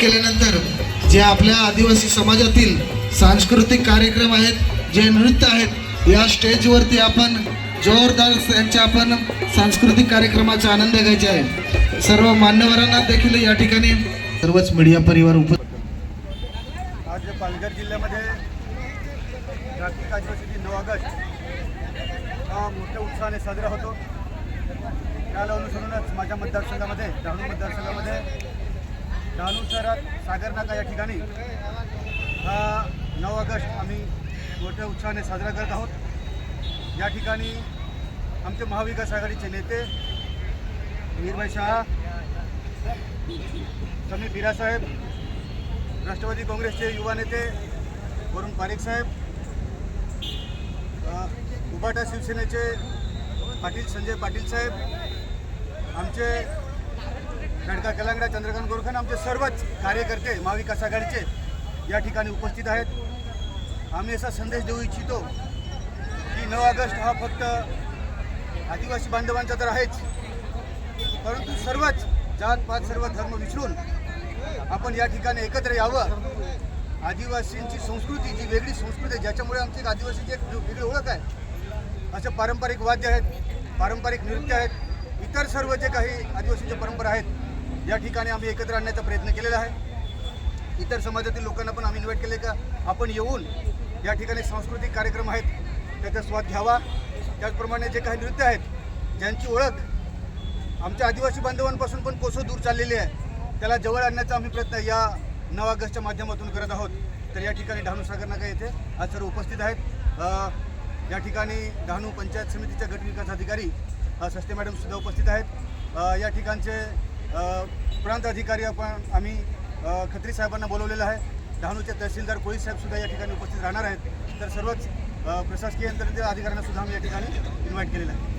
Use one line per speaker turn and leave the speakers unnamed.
केल्यानंतर जे आपल्या आदिवासी समाजातील सांस्कृतिक कार्यक्रम आहेत जे नृत्य आहेत या स्टेजवरती आपण जोरदार त्यांच्या आपण सांस्कृतिक कार्यक्रमाचा आनंद घ्यायचा आहे. सर्व मान्यवरांना देखील या ठिकाणी सर्वच मीडिया परिवार उप
आज पालघर जिल्ह्यामध्ये जागतिक आदिवासी दिन नऊ ऑगस्ट. हा मोठ्या उत्साहाने साजरा होतो. त्याला अनुसरूनच माझ्या मतदारसंघामध्ये डहाणू मतदारसंघामध्ये डहाणू शहरात सागर या ठिकाणी हा नऊ ऑगस्ट आम्ही मोठ्या उत्साहाने साजरा करत आहोत. या ठिकाणी आमचे महाविकास आघाडीचे नेते वीरभाई शहा समीर बिरासाहेब राष्ट्रवादी काँग्रेसचे युवा नेते वरुण पारेख साहेब उबाटा शिवसेनेचे पाटील संजय पाटील साहेब आमचे खडका कलांगडा चंद्रकांत गोरखन आमचे सर्वच कार्यकर्ते महाविकास आघाडीचे या ठिकाणी उपस्थित आहेत. आम्ही असा संदेश देऊ इच्छितो की नऊ ऑगस्ट हा फक्त आदिवासी बांधवांचा तर आहेच परंतु सर्वच जात पात सर्व धर्म विसरून आपण या ठिकाणी एकत्र यावं. आदिवासींची संस्कृती जी वेगळी संस्कृती आहे ज्याच्यामुळे आमची एक आदिवासीची एक वेगळी ओळख आहे. असे पारंपरिक वाद्य आहेत पारंपरिक नृत्य आहेत इतर सर्व जे काही आदिवासीच्या परंपरा आहेत या ठिकाणी आम्ही एकत्र आणण्याचा प्रयत्न केलेला आहे. इतर समाजातील लोकांना पण आम्ही इन्व्हाइट केले का? आपण येऊन या ठिकाणी सांस्कृतिक कार्यक्रम आहेत त्याचा स्वाद घ्यावा. त्याचप्रमाणे जे काही नृत्य आहेत ज्यांची ओळख आमच्या आदिवासी बांधवांपासून पण कोसो दूर चाललेली आहे त्याला जवळ आणण्याचा आम्ही प्रयत्न या नऊ ऑगस्टच्या माध्यमातून करत आहोत. तर या ठिकाणी डहाणू सागर नाका येथे आज सर्व उपस्थित आहेत. या ठिकाणी डहाणू पंचायत समितीच्या गटविकास अधिकारी सस्ते मॅडमसुद्धा उपस्थित आहेत. या ठिकाणचे प्रांत अधिकारी आपण आम्ही खत्री साहेबांना बोलवलेलं आहे. डहाणूचे तहसीलदार कोळी साहेबसुद्धा या ठिकाणी उपस्थित राहणार आहेत. तर सर्वच प्रशासकीय यंत्रणेच्या अधिकाऱ्यांनासुद्धा आम्ही या ठिकाणी इन्व्हाइट केलेलं आहे.